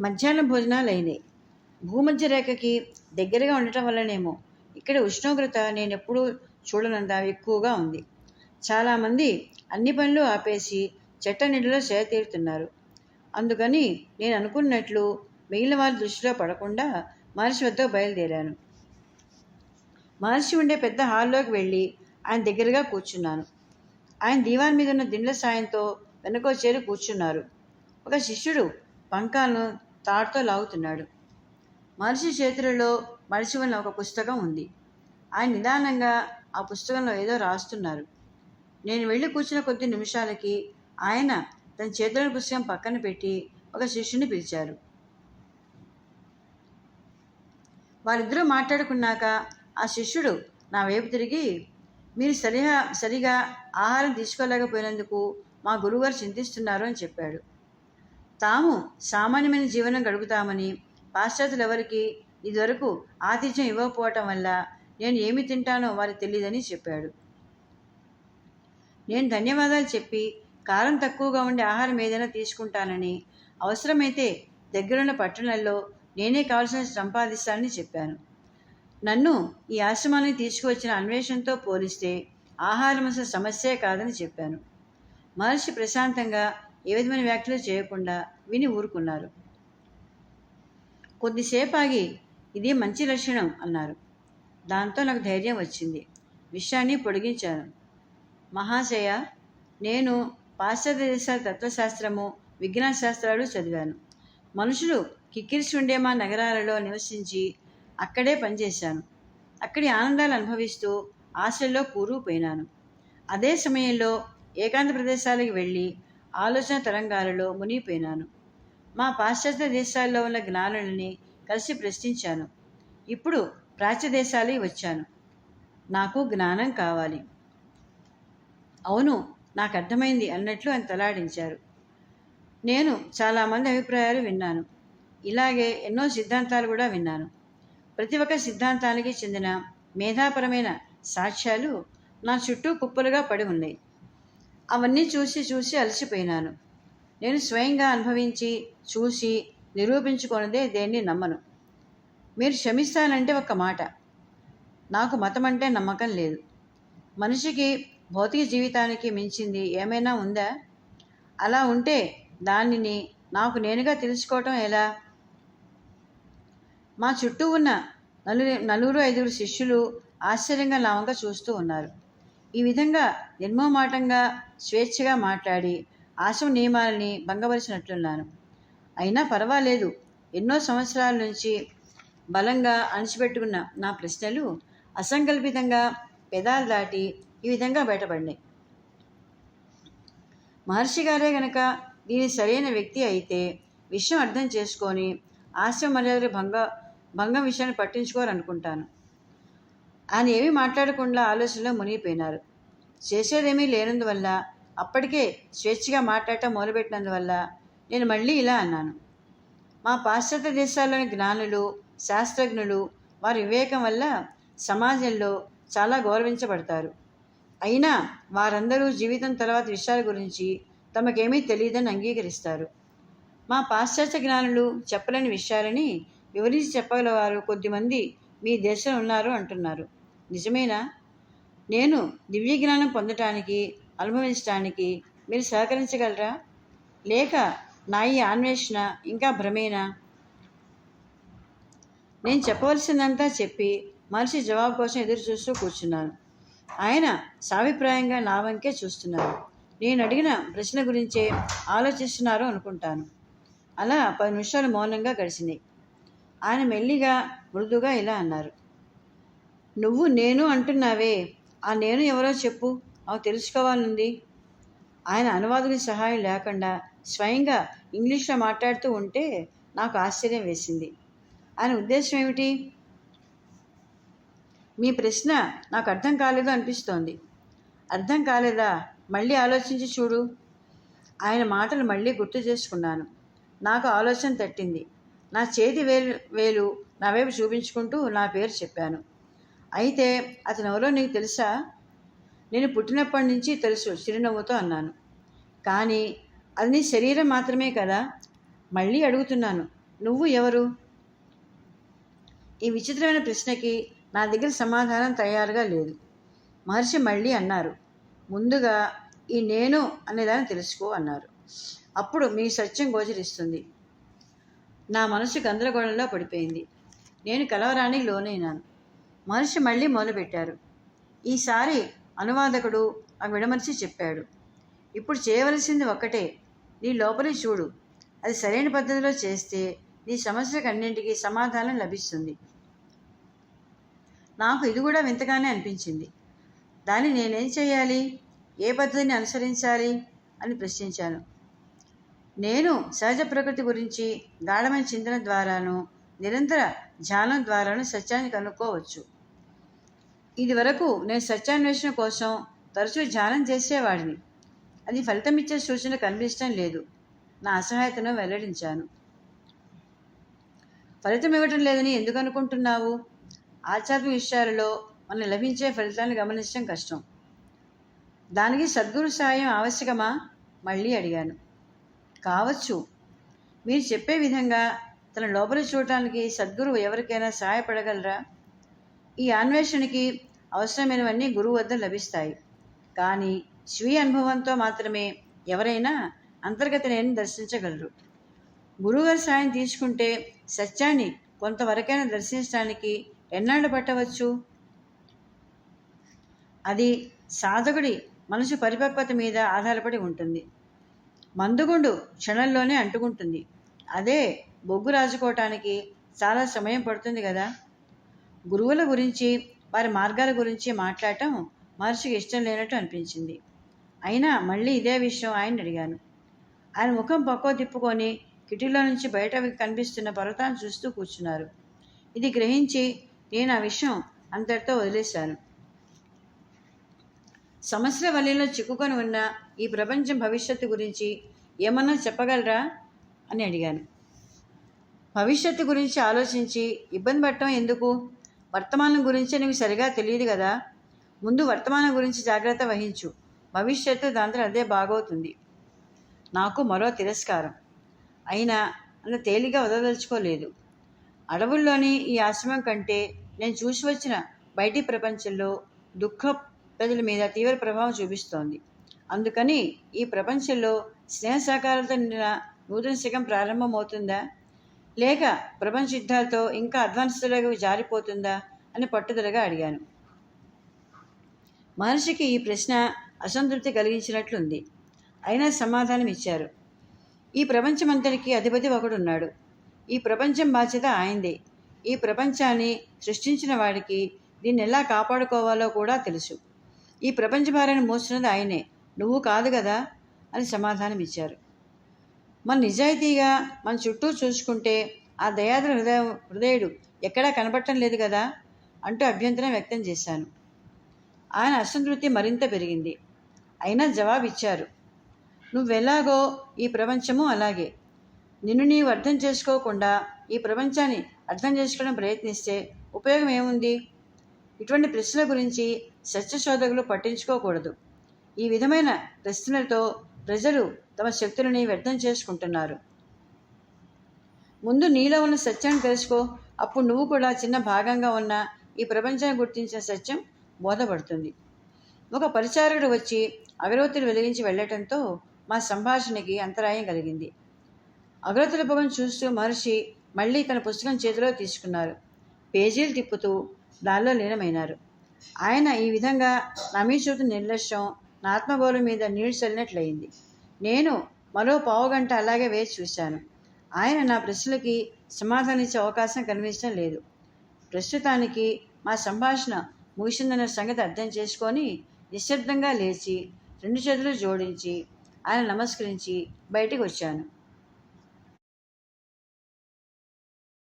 మధ్యాహ్న భోజనాలు అయినాయి భూమధ్య రేఖకి దగ్గరగా ఉండటం వల్లనేమో ఇక్కడ ఉష్ణోగ్రత నేను ఎప్పుడూ చూడనంత ఎక్కువగా ఉంది. చాలామంది అన్ని పనులు ఆపేసి చెట్ట నీడలో సేద తీరుతున్నారు. అందుకని నేను అనుకున్నట్లు మిగిలిన వారి దృష్టిలో పడకుండా మహర్షి వద్ద బయలుదేరాను. మహర్షి ఉండే పెద్ద హాల్లోకి వెళ్ళి ఆయన దగ్గరగా కూర్చున్నాను. ఆయన దీవాన్ మీద ఉన్న దిండ్ల సాయంతో వెనకో చేరి కూర్చున్నారు. ఒక శిష్యుడు పంకాలను తాడుతో లాగుతున్నాడు. మనిషి చేతులలో మడిచి ఉన్న ఒక పుస్తకం ఉంది. ఆయన నిదానంగా ఆ పుస్తకంలో ఏదో రాస్తున్నారు. నేను వెళ్ళి కూర్చున్న కొద్ది నిమిషాలకి ఆయన తన చేతులను పుస్తకం పక్కన పెట్టి ఒక శిష్యుని పిలిచారు. వారిద్దరూ మాట్లాడుకున్నాక ఆ శిష్యుడు నా వైపు తిరిగి మీరు సరిగా సరిగా ఆహారం తీసుకోలేకపోయినందుకు మా గురువుగారు చింతిస్తున్నారు అని చెప్పాడు. తాము సామాన్యమైన జీవనం గడుపుతామని పాశ్చాత్యులు ఎవరికి ఇదివరకు ఆతిథ్యం ఇవ్వకపోవటం వల్ల నేను ఏమి తింటానో వారికి తెలియదని చెప్పాడు. నేను ధన్యవాదాలు చెప్పి కారం తక్కువగా ఉండే ఆహారం ఏదైనా తీసుకుంటానని అవసరమైతే దగ్గరున్న పట్టణాల్లో నేనే కావాల్సిన సంపాదిస్తానని చెప్పాను. నన్ను ఈ ఆశ్రమానికి తీసుకువచ్చిన అన్వేషణతో పోలిస్తే ఆహారం అసలు సమస్యే కాదని చెప్పాను. మహర్షి ప్రశాంతంగా ఏ విధమైన వ్యాఖ్యలు చేయకుండా విని ఊరుకున్నారు. కొద్దిసేపు ఆగి ఇది మంచి లక్షణం అన్నారు. దాంతో నాకు ధైర్యం వచ్చింది. విషయాన్ని పొడిగించాను. మహాశయ నేను పాశ్చాత్య దేశాల తత్వశాస్త్రము విజ్ఞాన శాస్త్రాలు చదివాను. మనుషులు కిక్కిరిసి ఉండే మా నగరాలలో నివసించి అక్కడే పనిచేశాను. అక్కడి ఆనందాలు అనుభవిస్తూ ఆశల్లో కూరుకుపోయినాను. అదే సమయంలో ఏకాంత ప్రదేశాలకు వెళ్ళి ఆలోచన తరంగాలలో మునిగిపోయినాను. మా పాశ్చాత్య దేశాల్లో ఉన్న జ్ఞానులని కలిసి ప్రశ్నించాను. ఇప్పుడు ప్రాచ్య దేశాలే వచ్చాను. నాకు జ్ఞానం కావాలి. అవును నాకు అర్థమైంది అన్నట్లు ఆయన తలాడించారు. నేను చాలామంది అభిప్రాయాలు విన్నాను. ఇలాగే ఎన్నో సిద్ధాంతాలు కూడా విన్నాను. ప్రతి ఒక్క సిద్ధాంతానికి చెందిన మేధాపరమైన సాక్ష్యాలు నా చుట్టూ కుప్పలుగా పడి ఉన్నాయి. అవన్నీ చూసి చూసి అలసిపోయినాను. నేను స్వయంగా అనుభవించి చూసి నిరూపించుకున్నదే దేన్ని నమ్మను. మీరు క్షమిస్తానంటే ఒక మాట. నాకు మతం అంటే నమ్మకం లేదు. మనిషికి భౌతిక జీవితానికి మించింది ఏమైనా ఉందా? అలా ఉంటే దానిని నాకు నేనుగా తెలుసుకోవటం ఎలా? మా చుట్టూ ఉన్న నలు నలుగురు ఐదుగురు శిష్యులు ఆశ్చర్యంగా లావంగా చూస్తూ ఉన్నారు. ఈ విధంగా నిర్మోమాటంగా స్వేచ్ఛగా మాట్లాడి ఆశ్రమ నియమాలని భంగపరిచినట్లున్నాను. అయినా పర్వాలేదు. ఎన్నో సంవత్సరాల నుంచి బలంగా అణిచిపెట్టుకున్న నా ప్రశ్నలు అసంకల్పితంగా పెదాలు దాటి ఈ విధంగా బయటపడినాయి మహర్షి గారే గనక దీని సరైన వ్యక్తి అయితే విషయం అర్థం చేసుకొని ఆశ్రమ మర్యాదలు భంగ భంగం విషయాన్ని పట్టించుకోరనుకుంటాను ఆయన ఏమీ మాట్లాడకుండా ఆలోచనలో మునిగిపోయినారు. చేసేదేమీ లేనందువల్ల అప్పటికే స్వేచ్ఛగా మాట్లాడటం మొదలుపెట్టినందువల్ల నేను మళ్ళీ ఇలా అన్నాను. మా పాశ్చాత్య దేశాల్లోని జ్ఞానులు శాస్త్రజ్ఞులు వారి వివేకం వల్ల సమాజంలో చాలా గౌరవించబడతారు. అయినా వారందరూ జీవితం తర్వాత విషయాల గురించి తమకేమీ తెలియదని అంగీకరిస్తారు. మా పాశ్చాత్య జ్ఞానులు చెప్పలేని విషయాలని వివరించి చెప్పగలవారు కొద్దిమంది మీ దేశంలో ఉన్నారు అంటున్నారు. నిజమేనా? నేను దివ్య జ్ఞానం పొందటానికి అనుభవించడానికి మీరు సహకరించగలరా? లేక నా ఈ అన్వేషణ ఇంకా భ్రమేనా? నేను చెప్పవలసిందంతా చెప్పి మనిషి జవాబు కోసం ఎదురు చూస్తూ కూర్చున్నాను. ఆయన సాభిప్రాయంగా నా వంకే చూస్తున్నారు. నేను అడిగిన ప్రశ్న గురించే ఆలోచిస్తున్నారు అనుకుంటాను. అలా పది నిమిషాలు మౌనంగా గడిచింది ఆయన మెల్లిగా మృదుగా ఇలా అన్నారు. నువ్వు నేను అంటున్నావే. ఆ నేను ఎవరో చెప్పు. అవి తెలుసుకోవాలనుంది. ఆయన అనువాదుని సహాయం లేకుండా స్వయంగా ఇంగ్లీష్లో మాట్లాడుతూ ఉంటే నాకు ఆశ్చర్యం వేసింది. ఆయన ఉద్దేశం ఏమిటి? మీ ప్రశ్న నాకు అర్థం కాలేదు అనిపిస్తోంది. అర్థం కాలేదా? మళ్ళీ ఆలోచించి చూడు. ఆయన మాటలు మళ్ళీ గుర్తు చేసుకున్నాను. నాకు ఆలోచన తట్టింది. నా చేతి వేలు వేలు నా వైపు చూపించుకుంటూ నా పేరు చెప్పాను. అయితే అతను ఎవరో నీకు తెలుసా? నేను పుట్టినప్పటి నుంచి తెలుసు చిరునవ్వుతో అన్నాను. కానీ అది నీ శరీరం మాత్రమే కదా? మళ్ళీ అడుగుతున్నాను నువ్వు ఎవరు? ఈ విచిత్రమైన ప్రశ్నకి నా దగ్గర సమాధానం తయారుగా లేదు. మహర్షి మళ్ళీ అన్నారు ముందుగా ఈ నేను అనేదాన్ని తెలుసుకో అన్నారు. అప్పుడు మీ సత్యం గోచరిస్తుంది. నా మనసు గందరగోళంలో పడిపోయింది. నేను కలవరానికి లోనైనాను. మనిషి మళ్ళీ మొదలుపెట్టారు. ఈసారి అనువాదకుడు ఆ విడమర్చి చెప్పాడు. ఇప్పుడు చేయవలసింది ఒక్కటే. నీ లోపలి చూడు. అది సరైన పద్ధతిలో చేస్తే నీ సమస్యలకు అన్నింటికీ సమాధానం లభిస్తుంది. నాకు ఇది కూడా వింతగానే అనిపించింది. దాన్ని నేనేం చేయాలి? ఏ పద్ధతిని అనుసరించాలి? అని ప్రశ్నించాను. నేను సహజ ప్రకృతి గురించి గాఢమైన చింతన ద్వారాను నిరంతర ధ్యానం ద్వారానే సత్యాన్ని కనుక్కోవచ్చు. ఇది వరకు నేను సత్యాన్వేషణ కోసం తరచూ ధ్యానం చేసేవాడిని. అది ఫలితమిచ్చే సూచన కనిపించడం లేదు. నా అసహాయతను వెల్లడించాను. ఫలితం ఇవ్వటం లేదని ఎందుకు అనుకుంటున్నావు? ఆధ్యాత్మిక విషయాలలో మనం లభించే ఫలితాలను గమనించడం కష్టం. దానికి సద్గురు సహాయం ఆవశ్యకమా? మళ్ళీ అడిగాను. కావచ్చు. మీరు చెప్పే విధంగా తన లోపలి చూడటానికి సద్గురువు ఎవరికైనా సహాయపడగలరా? ఈ అన్వేషణకి అవసరమైనవన్నీ గురువు వద్ద లభిస్తాయి. కానీ స్వీయ అనుభవంతో మాత్రమే ఎవరైనా అంతర్గత నేను దర్శించగలరు. గురువుగారి సాయం తీసుకుంటే సత్యాన్ని కొంతవరకైనా దర్శించడానికి ఎన్నాళ్ళు పట్టవచ్చు? అది సాధకుడి మనసు పరిపక్వత మీద ఆధారపడి ఉంటుంది. మందుగుండు క్షణంలోనే అంటుకుంటుంది. అదే బొగ్గు రాజుకోవటానికి చాలా సమయం పడుతుంది కదా. గురువుల గురించి వారి మార్గాల గురించి మాట్లాడటం మహర్షికి ఇష్టం లేనట్టు అనిపించింది. అయినా మళ్ళీ ఇదే విషయం ఆయన అడిగాను. ఆయన ముఖం పక్కో తిప్పుకొని కిటికీలో నుంచి బయట కనిపిస్తున్న పర్వతాన్ని చూస్తూ కూర్చున్నారు. ఇది గ్రహించి నేను ఆ విషయం అంతటితో వదిలేశాను. సమస్యల వలయంలో చిక్కుకొని ఉన్న ఈ ప్రపంచం భవిష్యత్తు గురించి ఏమన్నా చెప్పగలరా? అని అడిగాను. భవిష్యత్తు గురించి ఆలోచించి ఇబ్బంది పడటం ఎందుకు? వర్తమానం గురించి నీకు సరిగా తెలియదు కదా? ముందు వర్తమానం గురించి జాగ్రత్త వహించు. భవిష్యత్తు దాంతో అదే బాగవుతుంది. నాకు మరో తిరస్కారం. అయినా అంత తేలిగా వదలదలుచుకోలేదు. అడవుల్లోని ఈ ఆశ్రమం కంటే నేను చూసి వచ్చిన బయటి ప్రపంచంలో దుఃఖ ప్రజల మీద తీవ్ర ప్రభావం చూపిస్తోంది. అందుకని ఈ ప్రపంచంలో స్నేహ సహకారాలతో నిండిన నూతన శకం ప్రారంభమవుతుందా? లేక ప్రపంచ యుద్ధాలతో ఇంకా అడ్వాన్స్డ్గా జారిపోతుందా అని పట్టుదలగా అడిగాను. మహర్షికి ఈ ప్రశ్న అసంతృప్తి కలిగించినట్లుంది. అయినా సమాధానం ఇచ్చారు. ఈ ప్రపంచమంతటికి అధిపతి ఒకడున్నాడు. ఈ ప్రపంచం బాధ్యత ఆయనదే. ఈ ప్రపంచాన్ని సృష్టించిన వాడికి దీన్ని ఎలా కాపాడుకోవాలో కూడా తెలుసు. ఈ ప్రపంచ భారాన్ని మోస్తున్నది ఆయనే. నువ్వు కాదు కదా అని సమాధానం ఇచ్చారు. మన నిజాయితీగా మన చుట్టూ చూసుకుంటే ఆ దయాద్ర హృదయ హృదయుడు ఎక్కడా కనపడటం లేదు కదా? అంటూ అభ్యంతరం వ్యక్తం చేశాను. ఆయన అసంతృప్తి మరింత పెరిగింది. అయినా జవాబు ఇచ్చారు నువ్వెలాగో ఈ ప్రపంచము అలాగే. నిన్ను నీవు అర్థం చేసుకోకుండా ఈ ప్రపంచాన్ని అర్థం చేసుకోవడం ప్రయత్నిస్తే ఉపయోగం ఏముంది? ఇటువంటి ప్రశ్నల గురించి సత్యశోధకులు పట్టించుకోకూడదు. ఈ విధమైన ప్రశ్నలతో ప్రజలు తమ శక్తులని వ్యర్థం చేసుకుంటున్నారు. ముందు నీలో ఉన్న సత్యాన్ని తెలుసుకో అప్పుడు నువ్వు కూడా చిన్న భాగంగా ఉన్న ఈ ప్రపంచాన్ని గుర్తించిన సత్యం బోధపడుతుంది. ఒక పరిచారకుడు వచ్చి అగరవత్తులు వెలిగించి వెళ్ళటంతో మా సంభాషణకి అంతరాయం కలిగింది. అగరవతుల పొగను చూస్తూ మహర్షి మళ్ళీ తన పుస్తకం చేతిలో తీసుకున్నారు. పేజీలు తిప్పుతూ దానిలో లీనమైనారు. ఆయన ఈ విధంగా నమీ చూపు నిర్లక్ష్యం నా మీద నీళ్ళు చల్లినట్లయింది. నేను మరో పావుగంట అలాగే వేచి చూశాను. ఆయన నా ప్రశ్నలకి సమాధానం ఇచ్చే అవకాశం కనిపించడం లేదు. ప్రస్తుతానికి మా సంభాషణ ముగిసిందన్న సంగతి అర్థం చేసుకొని నిశ్శబ్దంగా లేచి రెండు చేతులు జోడించి ఆయన నమస్కరించి బయటకు వచ్చాను.